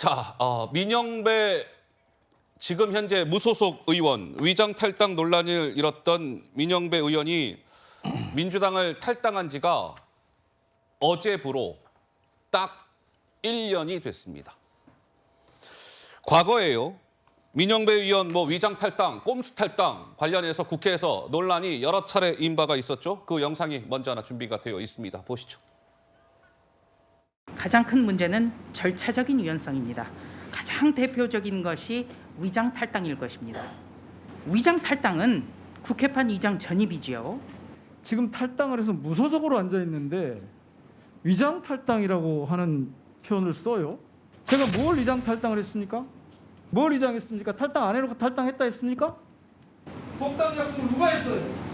자, 어, 민영배 지금 현재 무소속 의원 위장 탈당 논란을 일었던 민영배 의원이 민주당을 탈당한 지가 어제부로 딱 1년이 됐습니다. 과거에요. 민영배 의원 뭐 위장 탈당, 꼼수 탈당 관련해서 국회에서 논란이 여러 차례 인바가 있었죠. 그 영상이 먼저 하나 준비가 되어 있습니다. 보시죠. 가장 큰 문제는 절차적인 유연성입니다. 가장 대표적인 것이 위장 탈당일 것입니다. 위장 탈당은 국회판 위장 전입이지요. 지금 탈당을 해서 무소속으로 앉아 있는데 위장 탈당이라고 하는 표현을 써요. 제가 뭘 위장 탈당을 했습니까? 뭘 위장했습니까? 탈당 안 해놓고 탈당했다 했습니까? 복당 약속을 누가 했어요?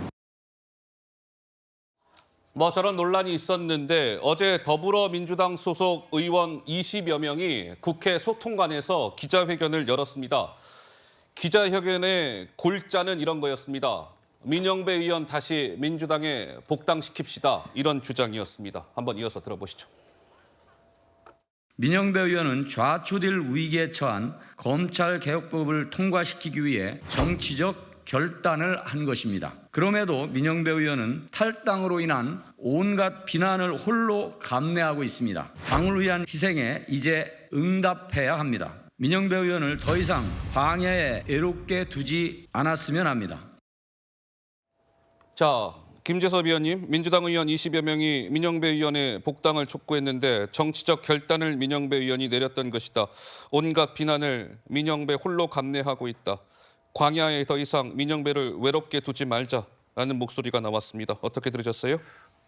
뭐 저런 논란이 있었는데 어제 더불어민주당 소속 의원 20여 명이 국회 소통관에서 기자회견을 열었습니다. 기자회견의 골자는 이런 거였습니다. 민영배 의원 다시 민주당에 복당시킵시다. 이런 주장이었습니다. 한번 이어서 들어보시죠. 민영배 의원은 좌초될 위기에 처한 검찰개혁법을 통과시키기 위해 정치적 결단을 한 것입니다. 그럼에도 민영배 의원은 탈당으로 인한 온갖 비난을 홀로 감내하고 있습니다. 당을 위한 희생에 이제 응답해야 합니다. 민영배 의원을 더 이상 광야에 애롭게 두지 않았으면 합니다. 자, 김재섭 의원님, 민주당 의원 20여 명이 민영배 의원의 복당을 촉구했는데 정치적 결단을 민영배 의원이 내렸던 것이다. 온갖 비난을 민영배 홀로 감내하고 있다. 광야에 더 이상 민영배를 외롭게 두지 말자라는 목소리가 나왔습니다. 어떻게 들으셨어요?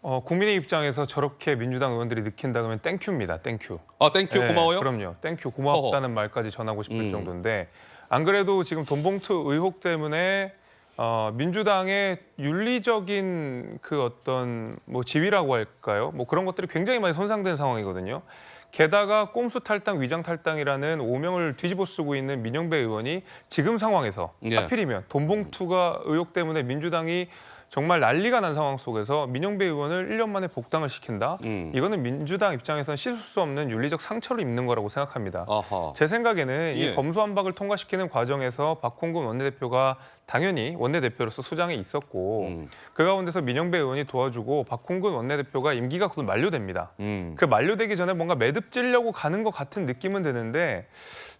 어, 국민의 입장에서 저렇게 민주당 의원들이 느낀다 그러면 땡큐입니다. 땡큐. 아, 땡큐 네, 고마워요. 그럼요. 땡큐 고맙다는 말까지 전하고 싶을 음. 정도인데 안 그래도 지금 돈봉투 의혹 때문에 어, 민주당의 윤리적인 그 어떤 뭐 지위라고 할까요? 뭐 그런 것들이 굉장히 많이 손상된 상황이거든요. 게다가 꼼수 탈당, 위장 탈당이라는 오명을 뒤집어 쓰고 있는 민영배 의원이 지금 상황에서 예. 하필이면 돈봉투가 의혹 때문에 민주당이 정말 난리가 난 상황 속에서 민영배 의원을 1년 만에 복당을 시킨다. 음. 이거는 민주당 입장에서는 씻을 수 없는 윤리적 상처를 입는 거라고 생각합니다. 아하. 제 생각에는 예. 이 검수완박을 통과시키는 과정에서 박홍근 원내대표가 당연히 원내대표로서 수장에 있었고 음. 그 가운데서 민영배 의원이 도와주고 박홍근 원내대표가 임기가 곧 만료됩니다. 음. 그 만료되기 전에 뭔가 매듭지려고 가는 것 같은 느낌은 드는데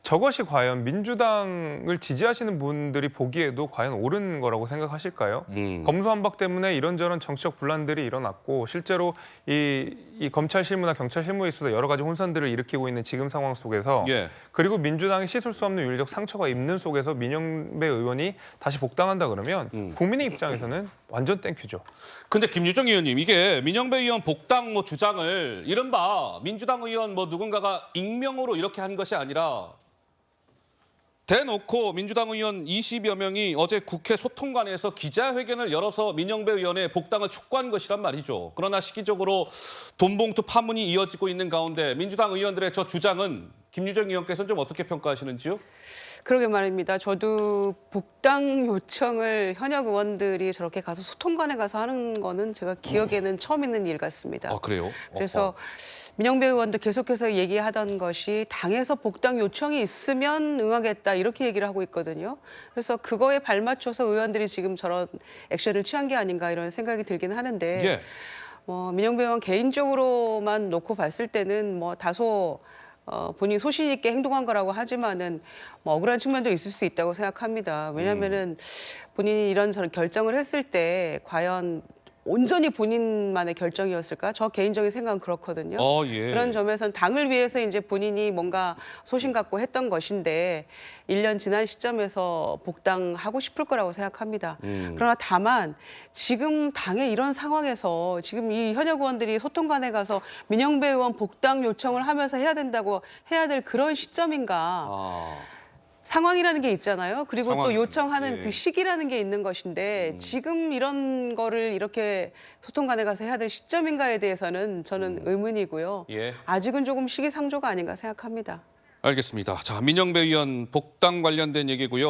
저것이 과연 민주당을 지지하시는 분들이 보기에도 과연 옳은 거라고 생각하실까요? 음. 검수완박 때문에 이런저런 정치적 분란들이 일어났고 실제로 이, 이 검찰 실무나 경찰 실무에 있어서 여러 가지 혼선들을 일으키고 있는 지금 상황 속에서 예. 그리고 민주당이 씻을 수 없는 윤리적 상처가 있는 속에서 민영배 의원이 다시 복당한다 그러면 음. 국민의 입장에서는 완전 땡큐죠. 근데 김유정 의원님 이게 민영배 의원 복당 뭐 주장을 이른바 민주당 의원 뭐 누군가가 익명으로 이렇게 한 것이 아니라 대놓고 민주당 의원 20여 명이 어제 국회 소통관에서 기자회견을 열어서 민영배 의원의 복당을 촉구한 것이란 말이죠. 그러나 시기적으로 돈봉투 파문이 이어지고 있는 가운데 민주당 의원들의 저 주장은 김유정 의원께서는 좀 어떻게 평가하시는지요? 그러게 말입니다. 저도 복당 요청을 현역 의원들이 저렇게 가서 소통관에 가서 하는 거는 제가 기억에는 처음 있는 일 같습니다. 아 그래요? 그래서 민영배 의원도 계속해서 얘기하던 것이 당에서 복당 요청이 있으면 응하겠다 이렇게 얘기를 하고 있거든요. 그래서 그거에 발맞춰서 의원들이 지금 저런 액션을 취한 게 아닌가 이런 생각이 들긴 하는데 예. 뭐 민영배 의원 개인적으로만 놓고 봤을 때는 뭐 다소 어, 본인 소신 있게 행동한 거라고 하지만은 뭐 억울한 측면도 있을 수 있다고 생각합니다. 왜냐하면은 본인이 이런 저런 결정을 했을 때 과연 온전히 본인만의 결정이었을까? 저 개인적인 생각은 그렇거든요. 어, 예. 그런 점에서는 당을 위해서 이제 본인이 뭔가 소신 갖고 했던 것인데 1년 지난 시점에서 복당하고 싶을 거라고 생각합니다. 음. 그러나 다만 지금 당의 이런 상황에서 지금 이 현역 의원들이 소통관에 가서 민영배 의원 복당 요청을 하면서 해야 된다고 해야 될 그런 시점인가 아. 상황이라는 게 있잖아요. 그리고 상황, 또 요청하는 예. 음. 그 시기라는 게 있는 것인데 지금 이런 거를 이렇게 소통관에 가서 해야 될 시점인가에 대해서는 저는 의문이고요. 음. 예. 아직은 조금 시기상조가 아닌가 생각합니다. 알겠습니다. 자, 민영배 의원 복당 관련된 얘기고요.